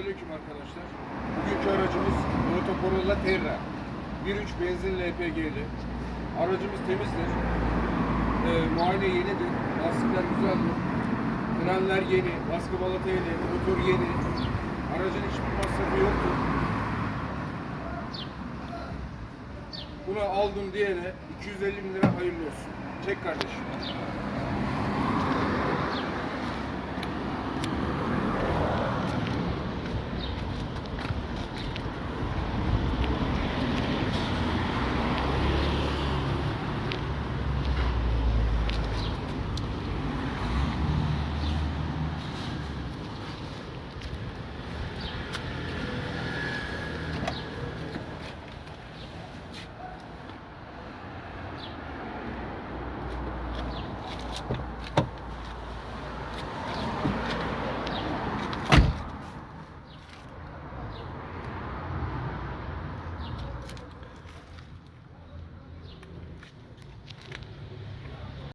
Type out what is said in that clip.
Selamünaleyküm arkadaşlar. Bugünkü aracımız Toyota Corolla Terra. 1.3 benzin LPG'li. Aracımız temizdir. Ee, muayene yenidir. Lastikler güzeldir. Frenler yeni, baskı balata yeni, motor yeni. Aracın hiçbir masrafı yoktur. Bunu aldım diyene 250 bin lira hayırlı olsun. Çek kardeşim.